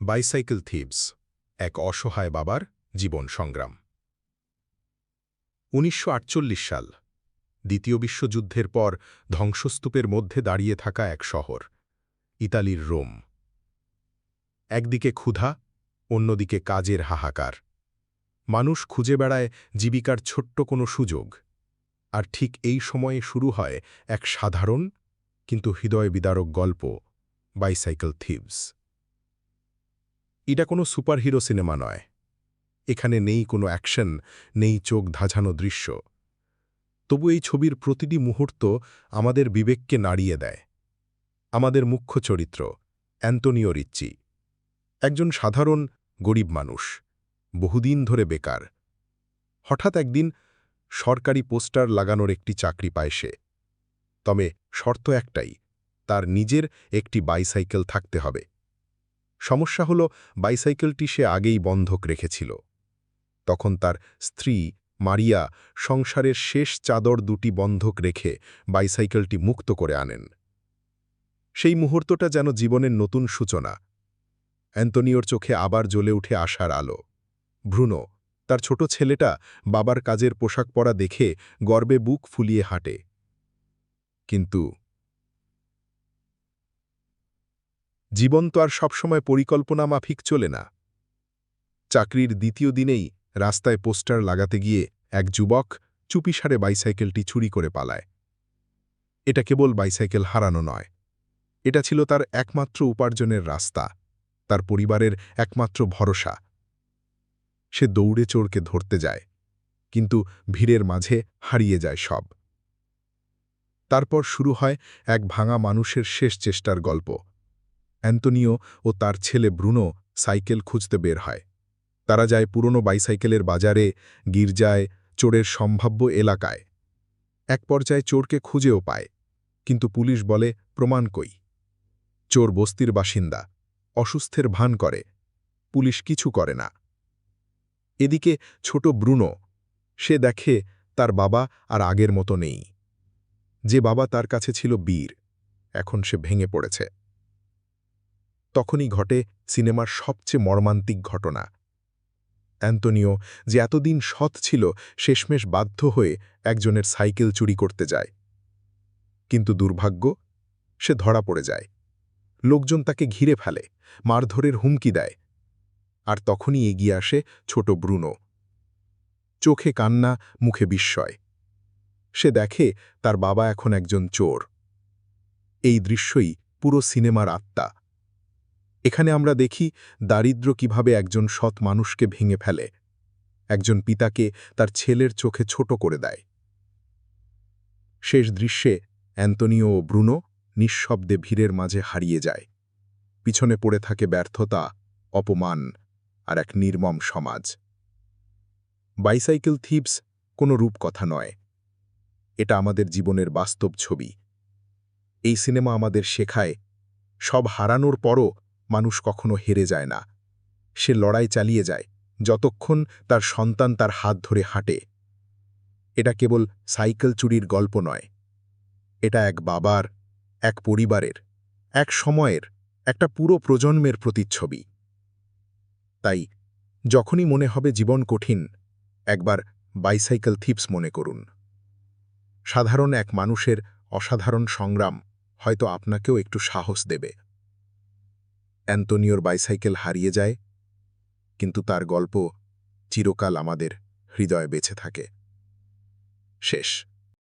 Bicycle thieves এক অসহায় বাবার জীবন সংগ্রাম। উনিশশো আটচল্লিশ সাল, দ্বিতীয় বিশ্বযুদ্ধের পর ধ্বংসস্তূপের মধ্যে দাঁড়িয়ে থাকা এক শহর, ইতালির রোম। একদিকে ক্ষুধা, অন্যদিকে কাজের হাহাকার। মানুষ খুঁজে বেড়ায় জীবিকার ছোট্ট কোনো সুযোগ। আর ঠিক এই সময়ে শুরু হয় এক সাধারণ, কিন্তু হৃদয় বিদারক গল্প বাইসাইকেল থিভস এটা কোনো সুপারহিরো সিনেমা নয়। এখানে নেই কোনো অ্যাকশন, নেই চোখ ধাঝানো দৃশ্য। তবু এই ছবির প্রতিটি মুহূর্ত আমাদের বিবেককে নাড়িয়ে দেয়। আমাদের মুখ্য চরিত্র, অ্যান্টোনিও রিচ্চি। একজন সাধারণ, গরিব মানুষ, বহুদিন ধরে বেকার। হঠাৎ একদিন সরকারি পোস্টার লাগানোর একটি চাকরি পায় সে। তবে শর্ত একটাই, তার নিজের একটি বাইসাইকেল থাকতে হবে। সমস্যা হল বাইসাইকেলটি সে আগেই বন্ধক রেখেছিল। তখন তার স্ত্রী মারিয়া সংসারের শেষ চাদর দুটি বন্ধক রেখে বাইসাইকেলটি মুক্ত করে আনেন। সেই মুহূর্তটা যেন জীবনের নতুন সূচনা। অ্যান্তনিওর চোখে আবার জ্বলে উঠে আসার আলো। ভ্রুনো তার ছোট ছেলেটা বাবার কাজের পোশাক পরা দেখে গর্বে বুক ফুলিয়ে হাঁটে। কিন্তু জীবন তো আর সবসময় পরিকল্পনা মাফিক চলে না। চাকরির দ্বিতীয় দিনেই রাস্তায় পোস্টার লাগাতে গিয়ে এক যুবক চুপিসারে বাইসাইকেলটি চুরি করে পালায়। এটা কেবল বাইসাইকেল হারানো নয়, এটা ছিল তার একমাত্র উপার্জনের রাস্তা, তার পরিবারের একমাত্র ভরসা। সে দৌড়ে চোরকে ধরতে যায়, কিন্তু ভিড়ের মাঝে হারিয়ে যায় সব। তারপর শুরু হয় এক ভাঙা মানুষের শেষ চেষ্টার গল্প। অ্যান্তনিও ও তার ছেলে ব্রুনো সাইকেল খুঁজতে বের হয়। তারা যায় পুরনো বাইসাইকেলের বাজারে, গির্জায়, চোরের সম্ভাব্য এলাকায়। এক পর্যায়ে চোরকে খুঁজেও পায়, কিন্তু পুলিশ বলে, প্রমাণ কই? চোর বস্তির বাসিন্দা, অসুস্থের ভান করে, পুলিশ কিছু করে না। এদিকে ছোট ব্রুনো, সে দেখে তার বাবা আর আগের মতো নেই। যে বাবা তার কাছে ছিল বীর, এখন সে ভেঙে পড়েছে। তখনই ঘটে সিনেমার সবচেয়ে মর্মান্তিক ঘটনা। অ্যান্তনিও যে এতদিন সৎ ছিল, শেষমেশ বাধ্য হয়ে একজনের সাইকেল চুরি করতে যায়। কিন্তু দুর্ভাগ্য, সে ধরা পড়ে যায়। লোকজন তাকে ঘিরে ফেলে, মারধরের হুমকি দেয়। আর তখনই এগিয়ে আসে ছোট ব্রুনো। চোখে কান্না, মুখে বিস্ময়। সে দেখে তার বাবা এখন একজন চোর। এই দৃশ্যই পুরো সিনেমার আত্মা। এখানে আমরা দেখি দারিদ্র কীভাবে একজন সৎ মানুষকে ভেঙে ফেলে। একজন পিতাকে তার ছেলের চোখে ছোট করে দেয়। শেষ দৃশ্যে অ্যান্তনিও ও ব্রুনো নিঃশব্দে ভিড়ের মাঝে হারিয়ে যায়। পিছনে পড়ে থাকে ব্যর্থতা, অপমান আর এক নির্মম সমাজ। বাইসাইকেল থিপস কোনো রূপকথা নয়। এটা আমাদের জীবনের বাস্তব ছবি। এই সিনেমা আমাদের শেখায়, সব হারানোর পরও মানুষ কখনো হেরে যায় না। সে লড়াই চালিয়ে যায়, যতক্ষণ তার সন্তান তার হাত ধরে হাঁটে। এটা কেবল সাইকেল চুরির গল্প নয়। এটা এক বাবার, এক পরিবারের, এক সময়ের, একটা পুরো প্রজন্মের প্রতিচ্ছবি। তাই যখনই মনে হবে জীবন কঠিন, একবার বাইসাইকেল থিপস মনে করুন। সাধারণ এক মানুষের অসাধারণ সংগ্রাম হয়তো আপনাকেও একটু সাহস দেবে। অ্যান্তনিওর বাইসাইকেল হারিয়ে যায় কিন্তু তার গল্প চিরকাল আমাদের হৃদয়ে বেঁচে থাকে। শেষ।